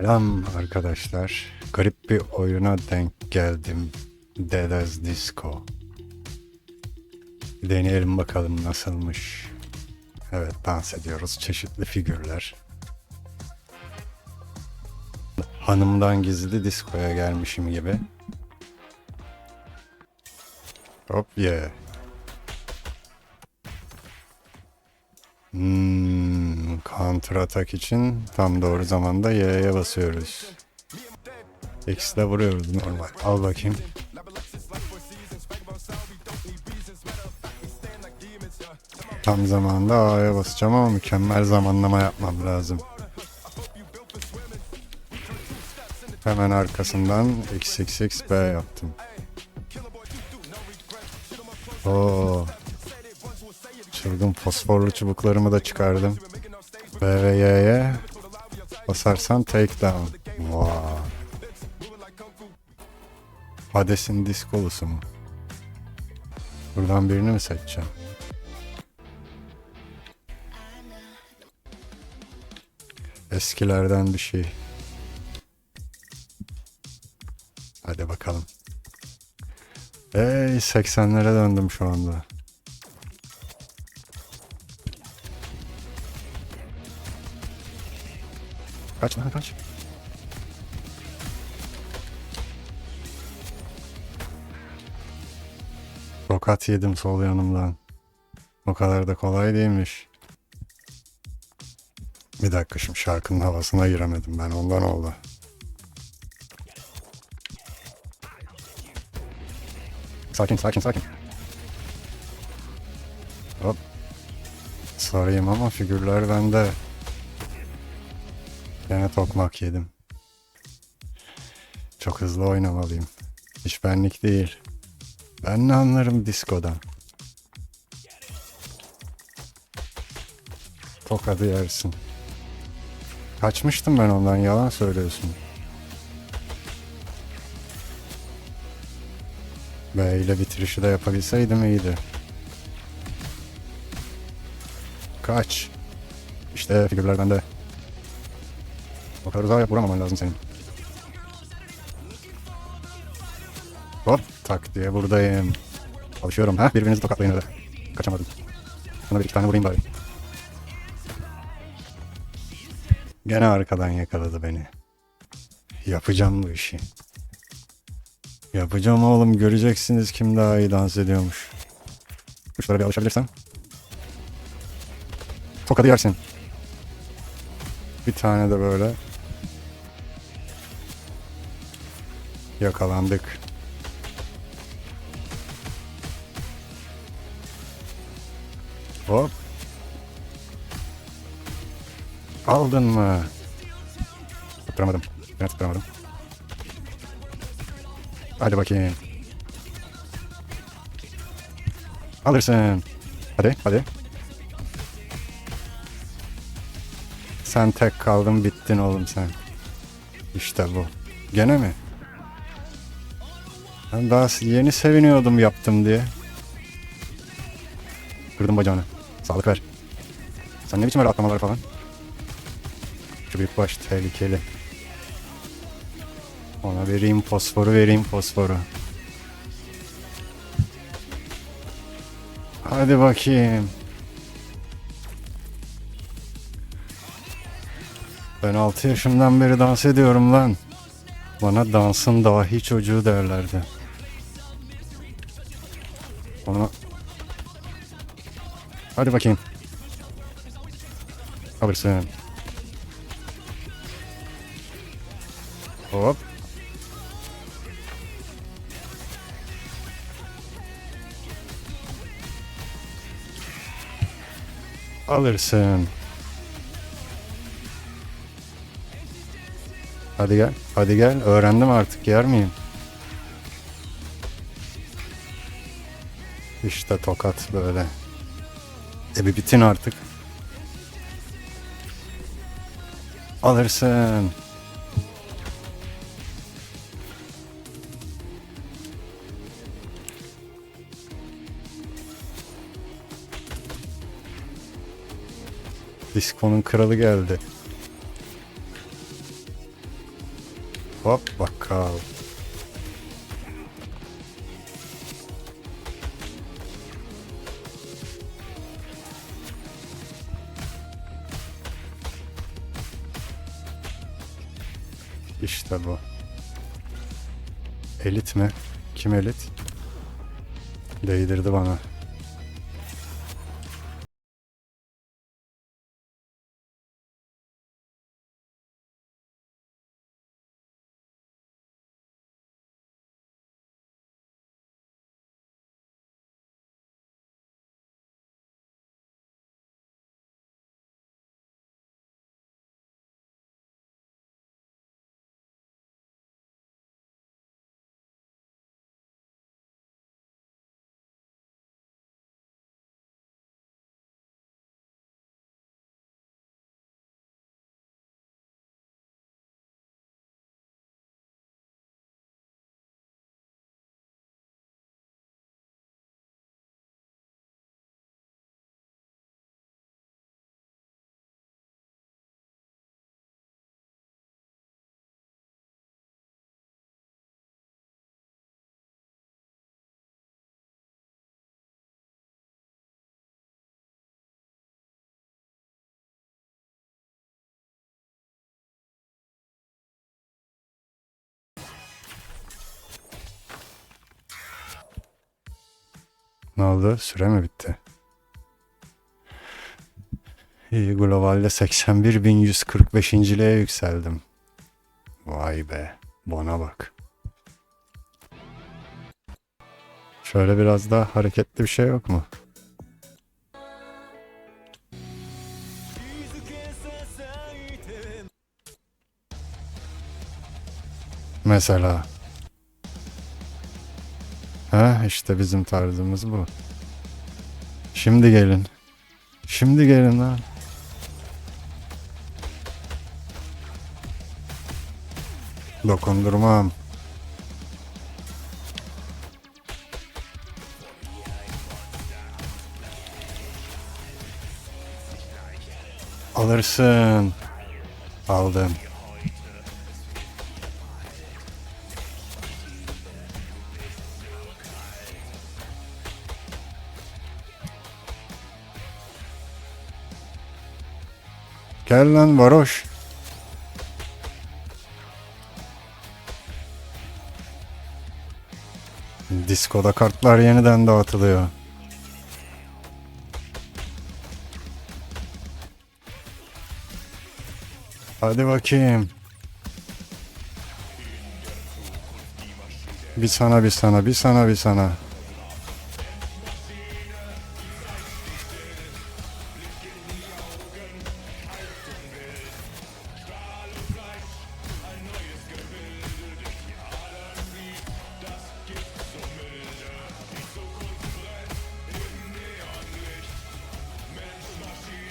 Selam arkadaşlar. Garip bir oyuna denk geldim. Dead Disco. Deneyelim bakalım nasılmış. Evet dans ediyoruz. Çeşitli figürler. Hanımdan gizli diskoya gelmişim gibi. Hop yeah. Hmm, counter atak için tam doğru zamanda Y'ye basıyoruz. X'le vuruyoruz normal. Al bakayım. Tam zamanda A'ya basacağım ama mükemmel zamanlama yapmam lazım. Hemen arkasından XXXB yaptım. Oo. Çılgın fosforlu çubuklarımı da çıkardım. B ve Y'ye basarsan takedown. Wow. Hades'in diskolusu mu? Buradan birini mi seçeceğim? Eskilerden bir şey. Hadi bakalım. Ey 80'lere döndüm şu anda. Kaç lan kaç. Tokat yedim sol yanımdan. O kadar da kolay değilmiş. Bir dakika şimdi şarkının havasına giremedim ben ondan oldu. Sakin sakin sakin. Hop. Sarayım ama figürler bende. Gene tokmak yedim. Çok hızlı oynamalıyım. Hiç benlik değil. Ben ne anlarım diskodan. Tokadı yersin. Kaçmıştım ben ondan yalan söylüyorsun. B ile bitirişi de yapabilseydim iyiydi. Kaç. İşte figürler bende. Kadar uzağa vuramaman lazım senin. Hop tak diye buradayım. Çalışıyorum ha birbirinizi tokatlayın öyle. Kaçamadım. Sana bir iki tane vurayım bari. Gene arkadan yakaladı beni. Yapacağım bu işi. Yapacağım oğlum göreceksiniz kim daha iyi dans ediyormuş. Kuşlara bir alışabilirsem. Tokadı yersin. Bir tane de böyle. Yakalandık. Hop. Aldın mı? Tutturamadım. Ben tutturamadım. Hadi bakayım. Alırsın. Hadi, hadi. Sen tek kaldın, bittin oğlum sen. İşte bu. Gene mi? Daha yeni seviniyordum yaptım diye. Kırdım bacağını. Sağlık ver. Sen ne biçim öyle atlamalar falan? Şu büyük baş tehlikeli. Ona vereyim fosforu vereyim fosforu. Hadi bakayım. Ben 6 yaşımdan beri dans ediyorum lan. Bana dansın dahi çocuğu derlerdi. Hadi bakayım. Alırsın. Hop. Alırsın. Hadi gel. Hadi gel. Öğrendim artık. Yer miyim? İşte tokat böyle. E bir bitin artık. Alırsın. Diskonun kralı geldi. Hop bakkal. İşte bu. Elit mi? Kim elit? Değdirdi bana. Ne oldu? Süre mi bitti? İyi globalde 81.145.liğe yükseldim. Vay be. Bana bak. Şöyle biraz daha hareketli bir şey yok mu? Mesela. Ha işte bizim tarzımız bu. Şimdi gelin. Şimdi gelin lan. Dokundurmam. Alırsın. Aldım. Gel lan varoş. Diskoda kartlar yeniden dağıtılıyor. Hadi bakayım. Bir sana bir sana bir sana bir sana.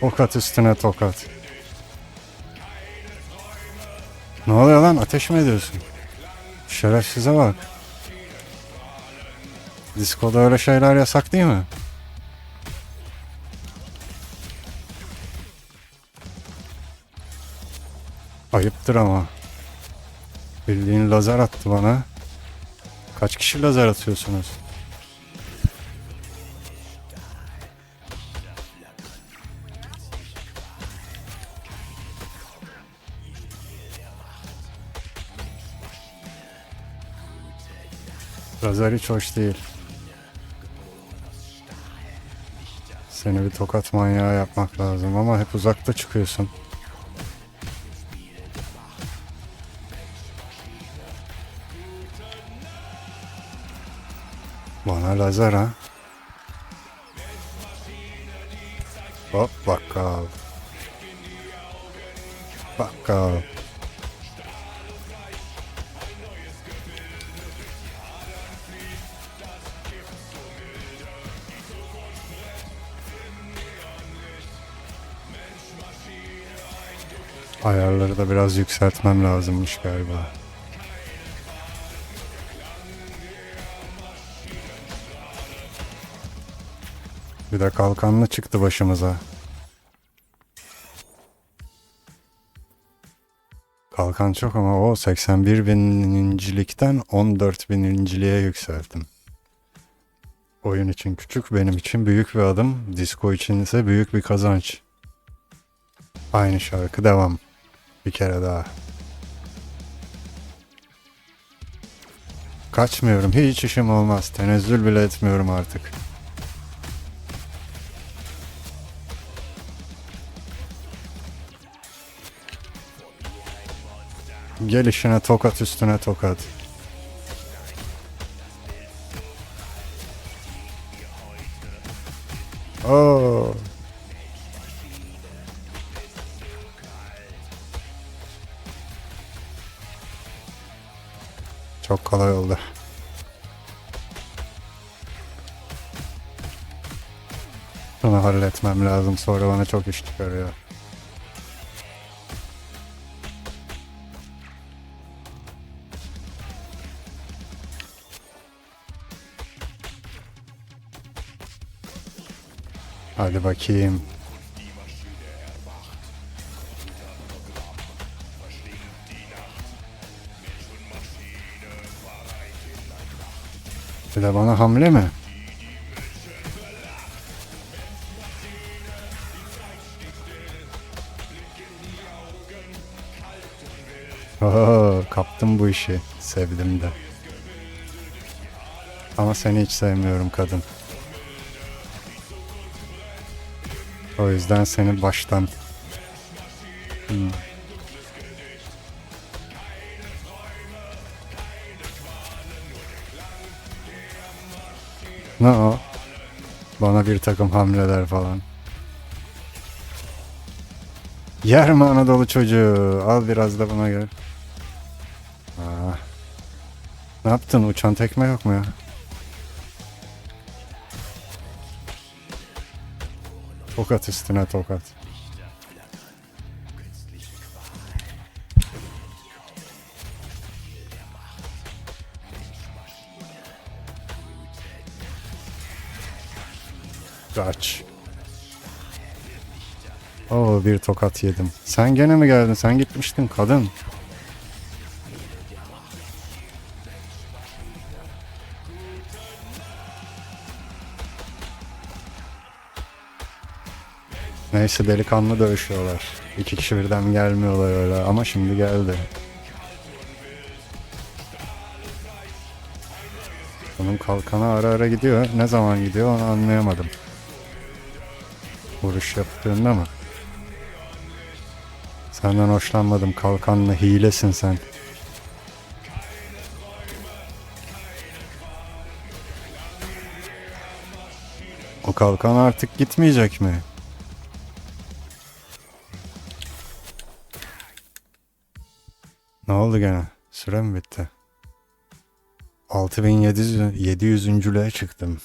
Tokat üstüne tokat. Ne oluyor lan? Ateş mi ediyorsun? Şerefsize bak. Diskoda öyle şeyler yasak değil mi? Ayıptır ama. Bildiğin lazer attı bana. Kaç kişi lazer atıyorsunuz? Lazer hiç hoş değil. Seni bir tokat manyağı yapmak lazım ama hep uzakta çıkıyorsun. Bana lazer ha. Hop bakkal. Bakkal. Ayarları da biraz yükseltmem lazımmış galiba. Bir de kalkanlı çıktı başımıza. Kalkan çok ama o 81 binincilikten 14 bininciliğe yükselttim. Oyun için küçük, benim için büyük bir adım. Disco için ise büyük bir kazanç. Aynı şarkı devam. Bir kere daha. Kaçmıyorum. Hiç işim olmaz. Tenezzül bile etmiyorum artık. Gelişine tokat üstüne tokat. Kolay oldu. Bunu halletmem lazım sonra bana çok iş çıkarıyor. Hadi bakayım. De bana hamle mi? Oo, kaptım bu işi. Sevdim de. Ama seni hiç sevmiyorum kadın. O yüzden seni baştan Hmm. Ne o? Bana bir takım hamleler falan. Yer mi Anadolu çocuğu? Al biraz da buna gel. Aa. Ne yaptın? Uçan tekme yok mu ya? Tokat üstüne tokat. Kaç. Oo bir tokat yedim. Sen gene mi geldin? Sen gitmiştin kadın. Neyse delikanlı dövüşüyorlar. İki kişi birden gelmiyorlar öyle ama şimdi geldi. Bunun kalkanı ara ara gidiyor. Ne zaman gidiyor onu anlayamadım. Vuruş yaptığında mı? Senden hoşlanmadım kalkanla hilesin sen. O kalkan artık gitmeyecek mi? Ne oldu gene? Süre mi bitti? 6700 700. çıktım.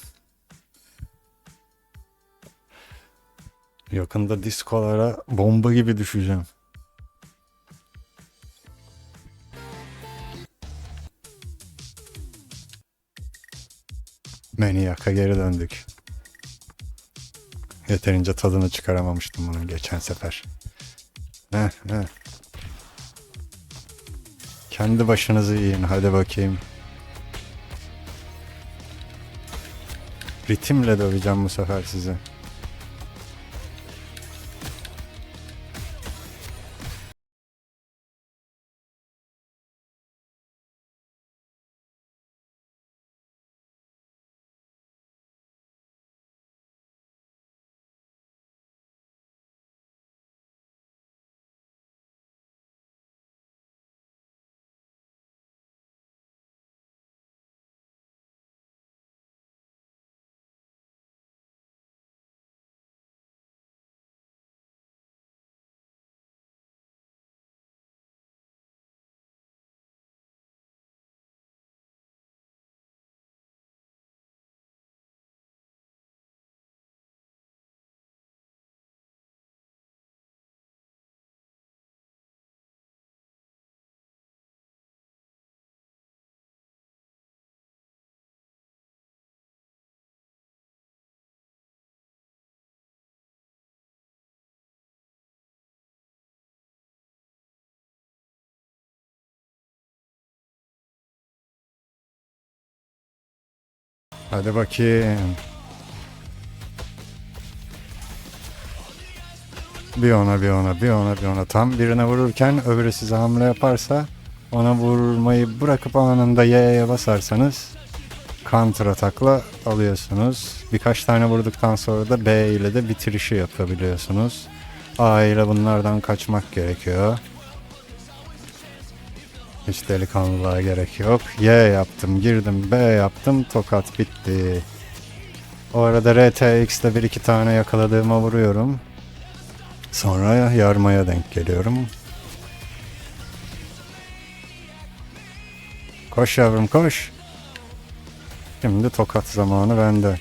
Yakında diskolara bomba gibi düşeceğim. Maniac'a geri döndük. Yeterince tadını çıkaramamıştım bunun geçen sefer. Heh, heh. Kendi başınızı yiyin hadi bakayım. Ritimle döveceğim bu sefer sizi. Hadi bakayım. Bir ona bir ona bir ona bir ona tam birine vururken öbürü size hamle yaparsa ona vurmayı bırakıp anında Y'ye basarsanız counter atakla alıyorsunuz. Birkaç tane vurduktan sonra da B ile de bitirişi yapabiliyorsunuz. A ile bunlardan kaçmak gerekiyor. Hiç delikanlılığa gerek yok. Y yaptım, girdim, B yaptım, tokat bitti. O arada RTX'de bir iki tane yakaladığıma vuruyorum. Sonra yarmaya denk geliyorum. Koş yavrum koş. Şimdi tokat zamanı bende.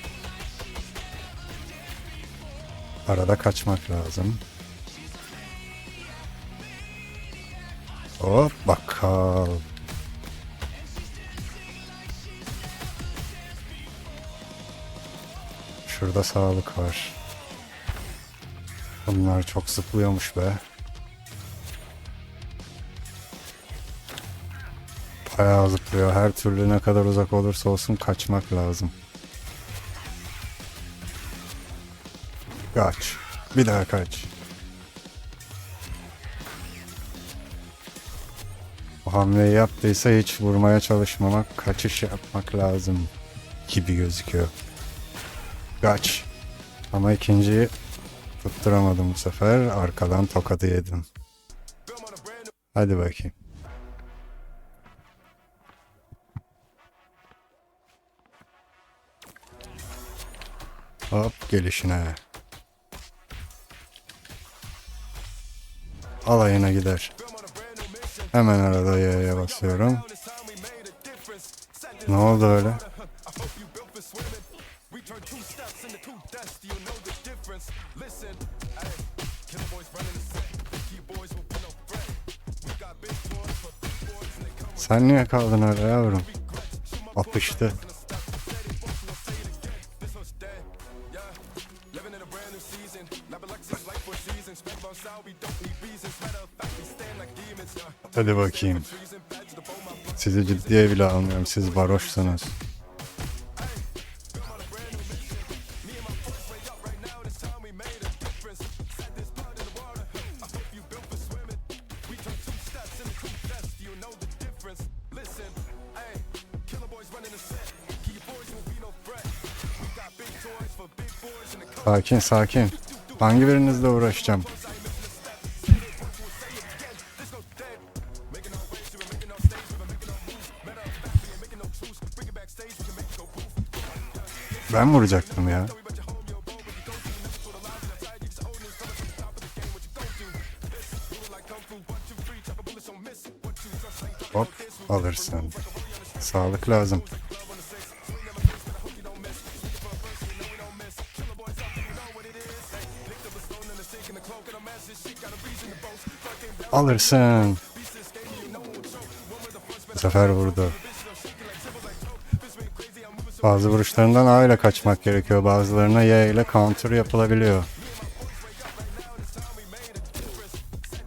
Arada kaçmak lazım. Hop bakalım. Şurada sağlık var. Bunlar çok zıplıyormuş be. Bayağı zıplıyor. Her türlü ne kadar uzak olursa olsun kaçmak lazım. Kaç. Bir daha kaç. Hamleyi yaptıysa hiç vurmaya çalışmamak, kaçış yapmak lazım gibi gözüküyor. Kaç. Ama ikinciyi tutturamadım bu sefer. Arkadan tokadı yedim. Hadi bakayım. Hop gelişine. Alayına gider. Hemen arada Y'ye basıyorum. Ne oldu öyle? Sen niye kaldın öyle yavrum? Apıştı. Hadi bakayım. Sizi ciddiye bile almıyorum. Siz varoşsunuz. Sakin sakin. Hangi birinizle uğraşacağım? Ben vuracaktım ya. Hop alırsın. Sağlık lazım. Alırsın. Bu sefer vurdu. Bazı vuruşlarından A ile kaçmak gerekiyor. Bazılarına Y ile counter yapılabiliyor.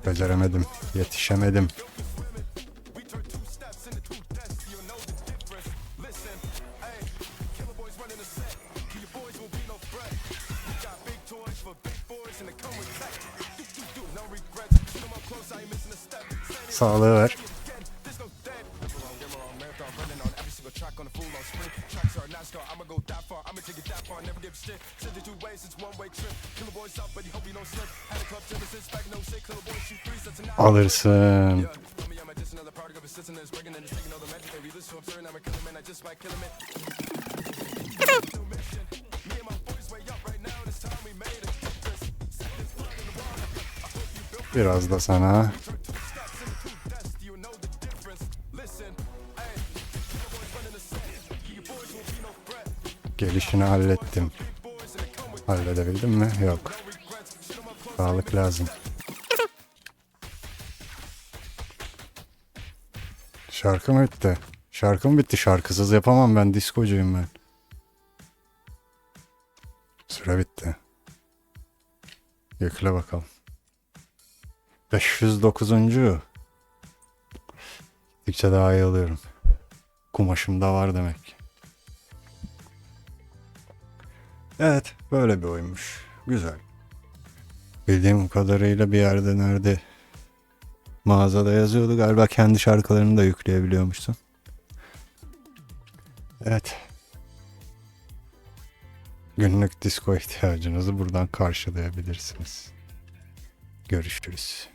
Beceremedim. Yetişemedim. Sağlığı ver. Alırsın. Biraz da sana. Gelişini hallettim. Halledebildim mi? Yok. Sağlık lazım. Şarkı mı bitti? Şarkı mı bitti? Şarkısız yapamam ben. Diskocuyum ben. Süre bitti. Yükle bakalım. 509. Gittikçe daha iyi alıyorum. Kumaşım da var demek. Evet, böyle bir oyunmuş. Güzel. Bildiğim kadarıyla bir yerde nerede mağazada yazıyordu. Galiba kendi şarkılarını da yükleyebiliyormuşsun. Evet. Günlük disco ihtiyacınızı buradan karşılayabilirsiniz. Görüşürüz.